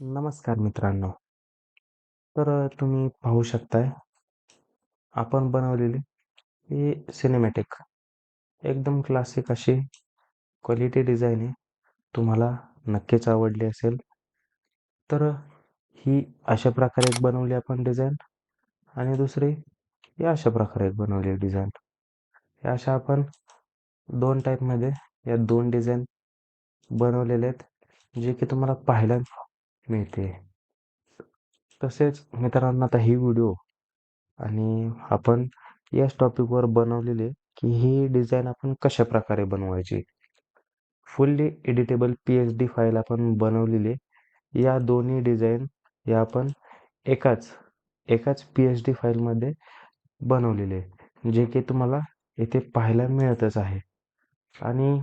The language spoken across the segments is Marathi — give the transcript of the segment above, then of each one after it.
नमस्कार मित्रांनो. तर तुम्ही पाहू शकताय आपण बनवलेली ही सिनेमॅटिक एकदम क्लासिक अशी क्वालिटी डिझाईन आहे. तुम्हाला नक्कीच आवडली असेल. तर ही अशा प्रकारे एक बनवली आपण डिझाईन आणि दुसरी ही अशा प्रकारे एक बनवली डिझाईन या अशा आपण दोन टाईपमध्ये या दोन डिझाईन बनवलेले आहेत जे की तुम्हाला पाहायला मिळते. तसेच मित्रांनो आता ही व्हिडिओ आणि आपण याच टॉपिकवर बनवलेले की ही डिझाईन आपण कशा प्रकारे बनवायची. Fully editable P H D file आपण बनवलेली या दोन्ही डिझाईन या आपण एकाच एकाच पी एच डी फाईलमध्ये बनवलेले जे की तुम्हाला इथे पाहायला मिळतच आहे. आणि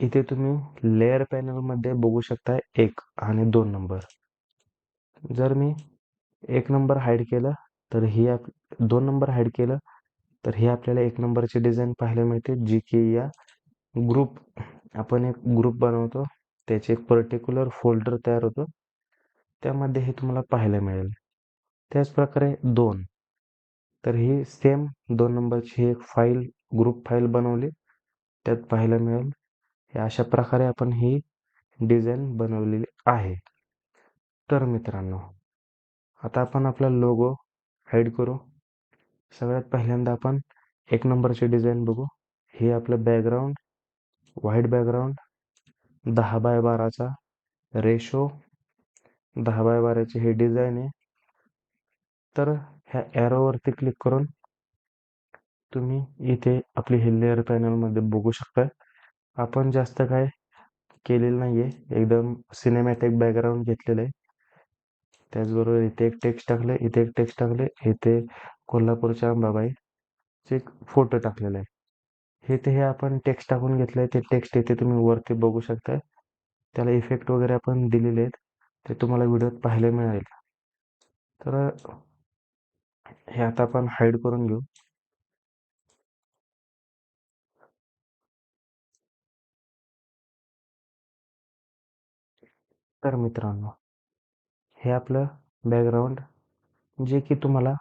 इथे तुम्ही लेअर पॅनलमध्ये बघू शकता एक आणि दोन नंबर जर मी एक नंबर हाईड केलं तर ही आप दोन नंबर हाईड केलं तर ही आपल्याला एक नंबरची डिझाईन पाहायला मिळते जी की या ग्रुप आपण एक ग्रुप बनवतो त्याचे एक पर्टिक्युलर फोल्डर तयार होतो. त्यामध्ये हे तुम्हाला पाहायला मिळेल. त्याच प्रकारे दोन. तर ही सेम दोन नंबरची एक फाईल ग्रुप फाईल बनवली. त्यात पाहायला मिळेल. हे अशा प्रकारे आपण ही डिझाईन बनवलेली आहे. तर मित्रांनो आता आपण आपला लोगो हाईड करू. सगळ्यात पहिल्यांदा आपण एक नंबरची डिझाईन बघू. हे आपलं बॅकग्राऊंड व्हाईट बॅकग्राऊंड दहा बाय बाराचा रेशो दहा बाय बाराची ही डिझाईन आहे. तर ह्या ॲरोवरती क्लिक करून तुम्ही इथे आपली हे लेअर पॅनलमध्ये बघू शकता आपण जास्त काय केलेलं नाही आहे एकदम सिनेमॅटिक बॅकग्राऊंड घेतलेलं आहे. त्याचबरोबर इथे एक टेक्स्ट टाकले इथे एक टेक्स्ट टाकले इथे कोल्हापूरच्या अंबाबाईचे एक फोटो टाकलेला आहे. हे ते हे आपण टेक्स्ट टाकून घेतलंय. ते टेक्स्ट इथे तुम्ही वरती बघू शकता. त्याला इफेक्ट वगैरे आपण दिलेले आहेत. ते तुम्हाला व्हिडिओत पाहायला मिळेल तर हे आता आपण हाईड करून घेऊ. तर मित्रांनो हे आपलं बॅकग्राऊंड जे की तुम्हाला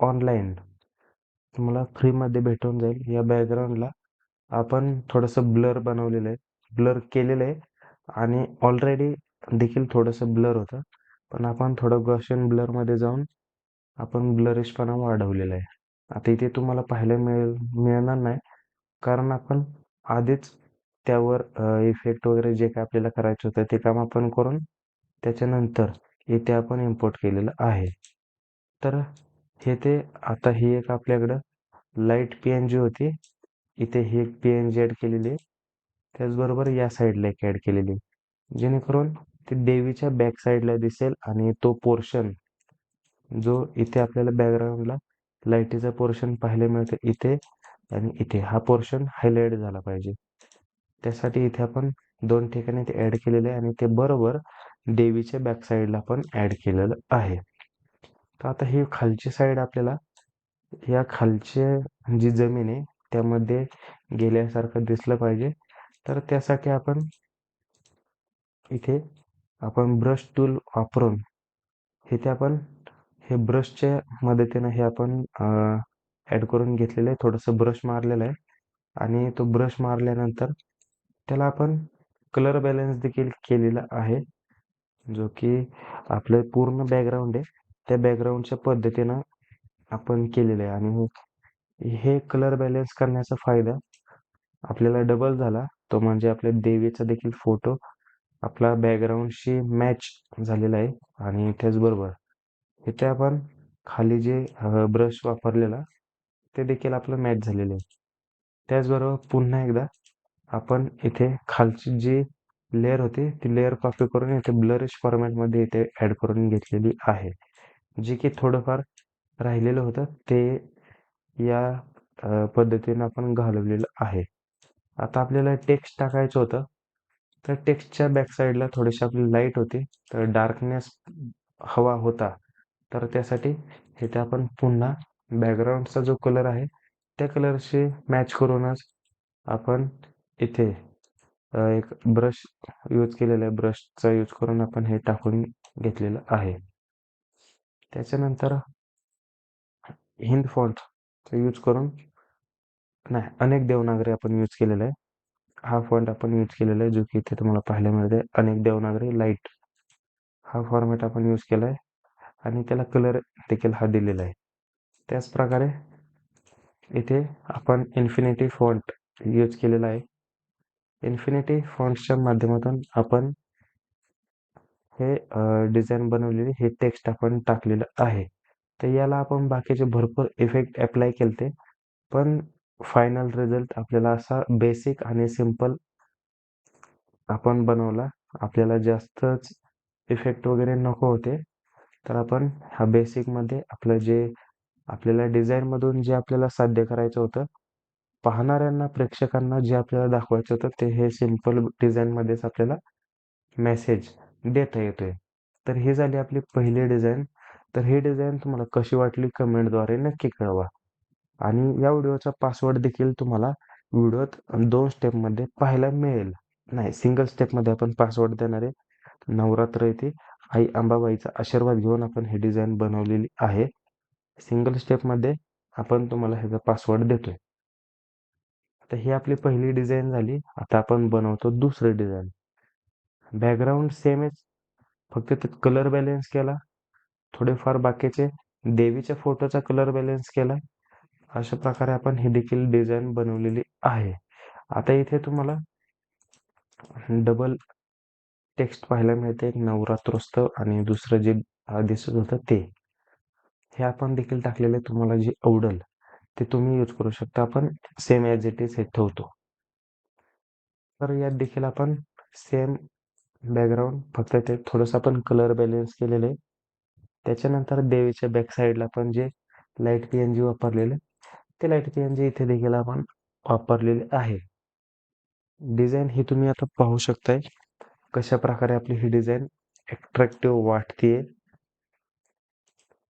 ऑनलाईन तुम्हाला फ्रीमध्ये भेटून जाईल. या बॅकग्राऊंडला आपण थोडंसं ब्लर बनवलेलं आहे. ब्लर केलेलं आहे आणि ऑलरेडी देखील थोडंसं ब्लर होतं. पण आपण थोडं गॉशन ब्लरमध्ये जाऊन आपण ब्लरिशपणा वाढवलेला आहे. आता इथे तुम्हाला पाहायला मिळेल मिळणार नाही. कारण आपण आधीच त्यावर इफेक्ट वगैरे जे काय आपल्याला करायचं होतं ते काम आपण करून त्याच्यानंतर इथे आपण इम्पोर्ट केलेलं आहे. तर हे ते आता ही एक आपल्याकडं लाइट पी एन जी होती. इथे ही एक पी एन जी ॲड केलेली आहे. त्याचबरोबर या साईडला एक ॲड केलेली आहे. जेणेकरून ते देवीच्या बॅक साईडला दिसेल आणि तो पोर्शन जो इथे आपल्याला बॅकग्राऊंडला लाईटीचा पोर्शन पाहायला मिळतो इथे आणि इथे हा पोर्शन हायलाईट झाला पाहिजे. त्यासाठी इथे आपण दोन ठिकाणी ते ॲड केलेले आहे आणि ते बरोबर देवीच्या बॅक साईडला पण ॲड केलेलं आहे. तर आता ही खालची साईड आपल्याला या खालचे जी जमीन आहे त्यामध्ये गेल्यासारखं दिसलं पाहिजे. तर त्यासाठी आपण इथे आपण ब्रश टूल वापरून इथे आपण हे ब्रशच्या मदतीनं हे आपण ॲड करून घेतलेलं आहे. थोडंसं ब्रश मारलेलं आहे. आणि तो ब्रश मारल्यानंतर त्याला आपण कलर बॅलन्स देखील केलेला आहे. जो की आपलं पूर्ण बॅकग्राऊंड आहे. त्या बॅकग्राऊंडच्या पद्धतीनं आपण केलेलं आहे. आणि हे कलर बॅलन्स करण्याचा फायदा आपल्याला डबल झाला. तो म्हणजे आपल्या देवीचा देखील फोटो आपला बॅकग्राऊंडशी मॅच झालेला आहे. आणि त्याचबरोबर इथे आपण खाली जे ब्रश वापरलेला ते देखील आपलं मॅच झालेलं आहे. त्याचबरोबर पुन्हा एकदा आपण इथे खालची जी लेअर होती ती लेअर कॉपी करून इथे ब्लरिश फॉर्मॅटमध्ये इथे ॲड करून घेतलेली आहे. जे की थोडंफार राहिलेलं होतं ते या पद्धतीनं आपण घालवलेलं आहे. आता आपल्याला टेक्स्ट टाकायचं होतं. तर टेक्स्टच्या बॅकसाईडला थोडीशी आपली लाइट होती. तर डार्कनेस हवा होता. तर त्यासाठी इथे आपण पुन्हा बॅकग्राऊंडचा जो कलर आहे त्या कलरशी मॅच करूनच आपण इथे एक ब्रश यूज केलेला आहे. ब्रशचा यूज करून आपण हे टाकून घेतलेलं आहे. त्याच्यानंतर हिंद फॉन्टचा यूज करून नाही अनेक देवनागरी आपण यूज केलेला आहे. हा फॉन्ट आपण यूज केलेला आहे जो की इथे तुम्हाला पाहायला मिळते अनेक देवनागरी लाइट. हा फॉर्मॅट आपण यूज केला आहे आणि त्याला कलर देखील हा दिलेला आहे. त्याच प्रकारे इथे आपण इन्फिनिटी फॉन्ट यूज केलेला आहे. इन्फिनिटी फॉन्ट्सच्या माध्यमातून आपण हे डिझाईन बनवलेले हे टेक्स्ट आपण टाकलेलं आहे. तर याला आपण बाकीचे भरपूर इफेक्ट अप्लाय केलते. पण फायनल रिझल्ट आपल्याला असा बेसिक आणि सिंपल आपण बनवला. आपल्याला जास्तच इफेक्ट वगैरे नको होते. तर आपण हा बेसिकमध्ये आपलं जे आपल्याला डिझाईनमधून जे आपल्याला साध्य करायचं होतं पाहणाऱ्यांना प्रेक्षकांना जे आपल्याला दाखवायचं होतं ते हे सिंपल डिझाईनमध्येच आपल्याला मेसेज देता येतोय. तर ही झाली आपली पहिली डिझाईन तर ही डिझाईन तुम्हाला कशी वाटली कमेंटद्वारे नक्की कळवा. आणि या व्हिडिओचा पासवर्ड देखील तुम्हाला व्हिडिओत दोन स्टेपमध्ये पाहायला मिळेल. नाही सिंगल स्टेपमध्ये आपण पासवर्ड देणारे नवरात्र येथे आई अंबाबाईचा आशीर्वाद घेऊन आपण ही डिझाईन बनवलेली आहे. सिंगल स्टेपमध्ये आपण तुम्हाला ह्याचा पासवर्ड देतोय. आता ही आपली पहिली डिझाईन झाली. आता आपण बनवतो दुसरी डिझाईन बॅकग्राऊंड सेमच फक्त त्यात कलर बॅलेन्स केला. थोडेफार बाकीचे देवीच्या फोटोचा कलर बॅलेन्स केला. अशा प्रकारे आपण ही देखील डिझाईन बनवलेली आहे. आता इथे तुम्हाला डबल टेक्स्ट पाहायला मिळते. एक नवरात्रोत्सव आणि दुसरं जे दिसत होतं ते. हे आपण देखील टाकलेले तुम्हाला जे आवडल. ते तुम्ही यूज करू शकता. आपण सेम ॲज इट इज हे ठेवतो. तर यात देखील आपण सेम बॅकग्राऊंड फक्त ते थोडंसं आपण कलर बॅलेन्स केलेले त्याच्यानंतर देवीच्या बॅक साईडला आपण जे लाइट पी एन जी वापरलेले ते लाइट पी एन जी इथे देखील आपण वापरलेले आहे. डिझाईन ही तुम्ही आता पाहू शकताय कशा प्रकारे आपली ही डिझाईन अट्रॅक्टिव्ह वाटते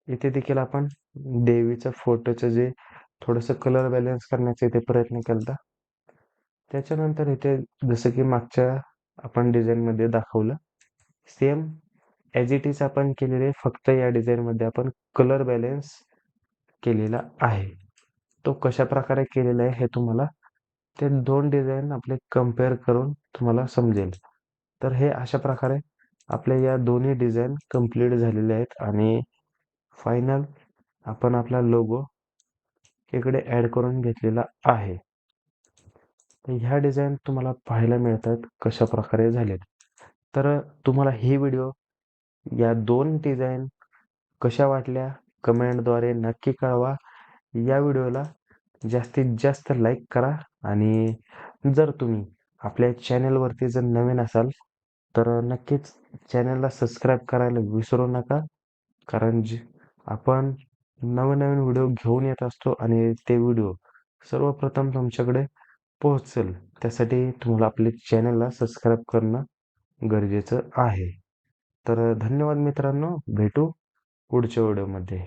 इथे देखील आपण देवीच्या फोटोचं जे थोडंसं कलर बॅलन्स करण्याचा इथे प्रयत्न केला त्याच्यानंतर इथे जसं की मागच्या आपण डिझाईनमध्ये दाखवलं सेम ॲज इट इज आपण केलेले फक्त या डिझाईनमध्ये आपण कलर बॅलेन्स केलेला आहे. तो कशा प्रकारे केलेला आहे हे तुम्हाला ते दोन डिझाईन आपले कंपेअर करून तुम्हाला समजेल. तर हे अशा प्रकारे आपल्या या दोन्ही डिझाईन कंप्लीट झालेले आहेत आणि फायनल आपण आपला लोगो इकडे ॲड करून घेतलेला आहे. ह्या डिझाईन तुम्हाला पाहायला मिळतात कशा प्रकारे झालेत. तर तुम्हाला ही व्हिडिओ या दोन डिझाईन कशा वाटल्या कमेंटद्वारे नक्की कळवा. या व्हिडिओला जास्तीत जास्त लाईक करा आणि जर तुम्ही आपल्या चॅनलवरती जर नवीन असाल तर नक्कीच चॅनलला सबस्क्राईब करायला विसरू नका. कारण जे आपण नवनवीन व्हिडिओ घेऊन येत असतो आणि ते व्हिडिओ सर्वप्रथम तुमच्याकडे पोहोचेल. त्यासाठी तुम्हाला आपले चॅनलला सबस्क्राईब करणं गरजेचं आहे. तर धन्यवाद मित्रांनो. भेटू पुढच्या व्हिडिओमध्ये.